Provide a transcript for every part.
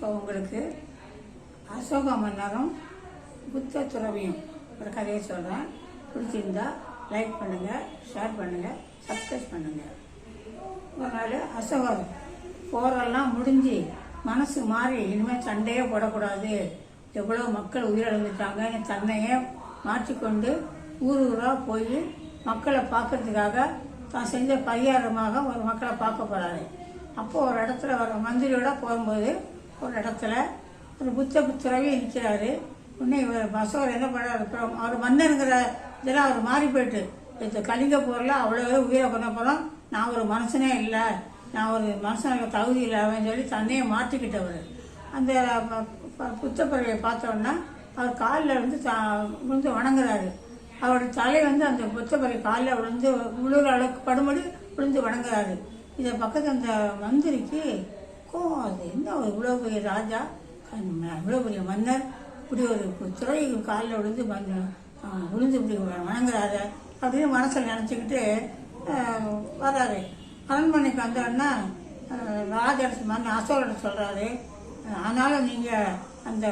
இப்போ உங்களுக்கு அசோக மன்னரும் புத்த துறவியும் ஒரு கதையை சொல்கிறேன் பிடிச்சிருந்தா லைக் பண்ணுங்கள் ஷேர் பண்ணுங்கள் சப்ஸ்கிரைப் பண்ணுங்கள் ஒரு நாள் அசோகர் போரெல்லாம் முடிஞ்சு மனசு மாறி இனிமேல் சண்டையே போடக்கூடாது. எவ்வளோ மக்கள் உயிரிழந்துட்டாங்க. தன்னையே மாற்றிக்கொண்டு ஊர் ஊராக போய் மக்களை பார்க்கறதுக்காக தான் செஞ்ச பரிகாரமாக ஒரு மக்களை பார்க்க போகிறாரு அப்போது ஒரு இடத்துல ஒரு மந்திரியோட போகும்போது ஒரு இடத்துல ஒரு புத்த புத்திரவே நிற்கிறாரு உடனே இவர் அசோகர் என்ன பண்ணாரு அவர் மன்னனுங்கிற இதெல்லாம் அவர் மாறி போயிட்டு. இந்த கலிங்க போரில் அவ்வளோ உயிரை கொண்ட போகிறோம் நான் ஒரு மனுஷனே இல்லை. நான் ஒரு மனுஷனுக்கு தகுதி இல்லைன்னு சொல்லி தன்னையே மாற்றிக்கிட்டவர். அந்த ப- ப- புத்தப்பறவையை பார்த்தோன்னா அவர் காலில் வந்து தா விழுந்து வணங்குறாரு. அவருடைய தலை வந்து அந்த புத்தப்பறவை காலில் விழுந்து விழுகிற அளவுக்கு படும்படி விழுந்து வணங்குறாரு. இதை பக்கத்து அந்த மந்திரிக்கு கோவம் அது என்ன ஒரு இவ்வளோ பெரிய ராஜா? இவ்வளோ பெரிய மன்னர்? இப்படி ஒரு துறை காலில் விழுந்து வந்து விழுந்து இப்படி வணங்குறாரு. அப்படின்னு மனசில் நினச்சிக்கிட்டு வர்றாரு. அரண்மனைக்கு வந்தோடனே ராஜரசு மன்ன அசோகர் சொல்கிறாரு ஆனாலும் நீங்கள் அந்த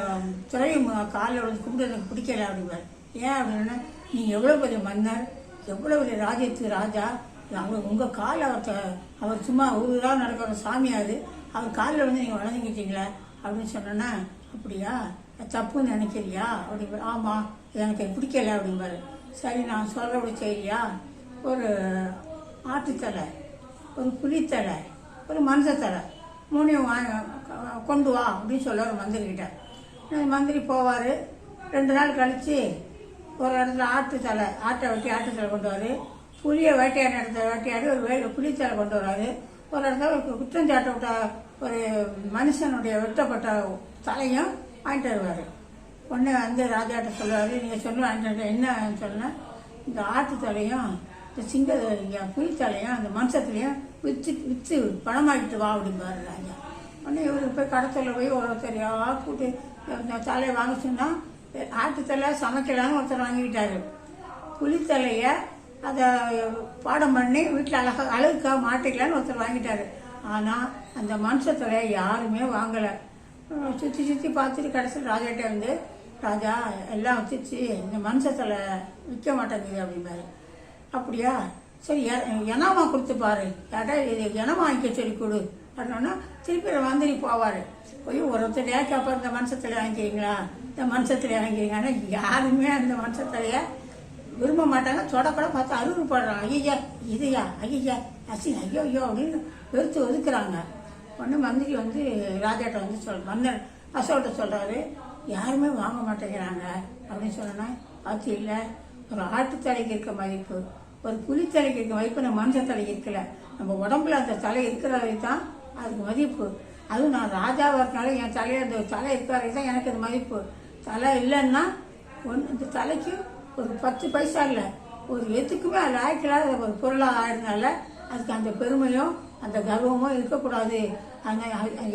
துறை காலில் விழுந்து கும்பிட்டு எனக்கு பிடிக்கல அப்படிவார் ஏன் அப்படின்னா நீங்கள் எவ்வளோ பெரிய மன்னர் எவ்வளோ பெரிய ராஜ்யத்துக்கு ராஜா அவங்க உங்கள் காலில் அவர் அவர் சும்மா ஊராக நடக்கிற சாமியாது அவர் காலில் வந்து நீங்கள் வளர்ந்துக்கிட்டீங்களே அப்படின்னு சொன்னோன்னா அப்படியா? தப்புன்னு நினைக்கிறியா? அப்படி ஆமாம் எனக்கு பிடிக்கல அப்படிம்பாரு. சரி நான் சொல்கிறபடி செய்யறியா ஒரு ஆட்டுத்தலை ஒரு புளித்தலை ஒரு மனுஷத்தலை மூணையும் வாங்க கொண்டு வா அப்படின்னு சொல்லுவார் மந்திரிக்கிட்ட மந்திரி போவார். ரெண்டு நாள் கழித்து ஒரு இடத்துல ஆட்டு தலை ஆட்டை வெட்டி ஆட்டுத்தலை கொண்டு வராரு புளியை வேட்டையாட இடத்துல வேட்டையாடி ஒரு வே புளித்தலை கொண்டு வராரு. ஒரு இடத்துல ஒரு குற்றம் விட்ட ஒரு மனுஷனுடைய வெட்டப்பட்ட தலையும் வாங்கிட்டு வருவார். உடனே வந்து ராஜாட்ட சொல்லுவார் நீங்கள் சொல்லு வாங்கிட்டு என்ன சொன்ன இந்த ஆட்டு தலையும் இந்த சிங்க இங்கே புலி அந்த மனுஷத்துலையும் விற்று விற்று பணமாக்கிட்டு வா அப்படிம்பார் ராஜா. உடனே இவருக்கு போய் கடத்தலில் போய் ஒருத்தரையா கூட்டி இந்த தலையை வாங்க சொன்னால் ஆட்டு தலை சமைக்கலான்னு ஒருத்தர் வாங்கிக்கிட்டாரு. புலித்தலையை அதை பாடம் பண்ணி வீட்டில் அழகாக அழகுக்காக மாட்டிக்கலான்னு ஒருத்தர் வாங்கிட்டாரு. ஆனால் அந்த மனுஷ யாருமே வாங்கலை. சுற்றி சுற்றி பார்த்துட்டு கடைசியில் ராஜாட்டே வந்து ராஜா எல்லாம் வச்சுச்சு இந்த மனுஷத்தில் விற்க மாட்டேங்குது அப்படிம்பாரு. அப்படியா? சரி எனமா கொடுத்து பாரு. யார்ட்டா இது இனமா வாங்கிக்க சொல்லி கொடு. அப்படின்னா திருப்பி மந்திரி போவார். போய் ஒருத்தர் கேட்பார் இந்த மனுஷத்துல வாங்கிக்கிறீங்களா? இந்த மனுஷத்துல வாங்கிக்கிறீங்க ஆனால் யாருமே அந்த மனுஷத்தலைய விரும்ப மாட்டாங்க. தொடக்கூட பார்த்து அருள் படுறாங்க ஐயா இதையா? ஐயா அசி ஐயோ ஐயோ அப்படின்னு வெறுத்து ஒதுக்குறாங்க. ஒன்று மந்திரி வந்து ராஜாட்ட வந்து சொல் மன்னர் அசோட்ட சொல்கிறாரு யாருமே வாங்க மாட்டேங்கிறாங்க. அப்படின்னு சொன்னோன்னா அது இல்லை. ஒரு ஆட்டு தலைக்கு இருக்க மதிப்பு. ஒரு புலி தலைக்கு இருக்க மதிப்பு நம்ம மனுஷ தலைக்கு இருக்கல. நம்ம உடம்புல அந்த தலை இருக்கிற வரைக்கும் தான் அதுக்கு மதிப்பு. அதுவும் நான் ராஜாவாக இருக்கனால என் தலையில் அந்த தலை இருக்கிற வரைக்கும் தான் எனக்கு அது மதிப்பு. தலை இல்லைன்னா ஒன்று இந்த தலைக்கு ஒரு பத்து பைசா இல்லை. ஒரு எதுக்குமே அது ஆயிக்கலாத ஒரு பொருளாக ஆயிருந்தால அதுக்கு அந்த பெருமையும் அந்த கர்வமும் இருக்கக்கூடாது. அந்த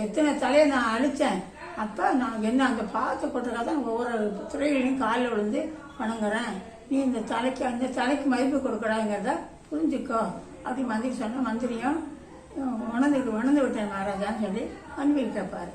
எத்தனை தலையை நான் அழித்தேன் அப்போ நான் என்ன அந்த பாவத்தை கொட்டுறதுக்காக தான் ஒவ்வொரு துறைகளையும் காலில் விழுந்து வணங்குறேன். நீ இந்த தலைக்கு அந்த தலைக்கு மதிப்பு கொடுக்கடாங்கிறத புரிஞ்சுக்கோ. அப்படி மந்திரி சொன்ன மந்திரியும் உணர்ந்து உணர்ந்து விட்டேன் மகாராஜான்னு சொல்லி அன்பில் கேட்பாரு.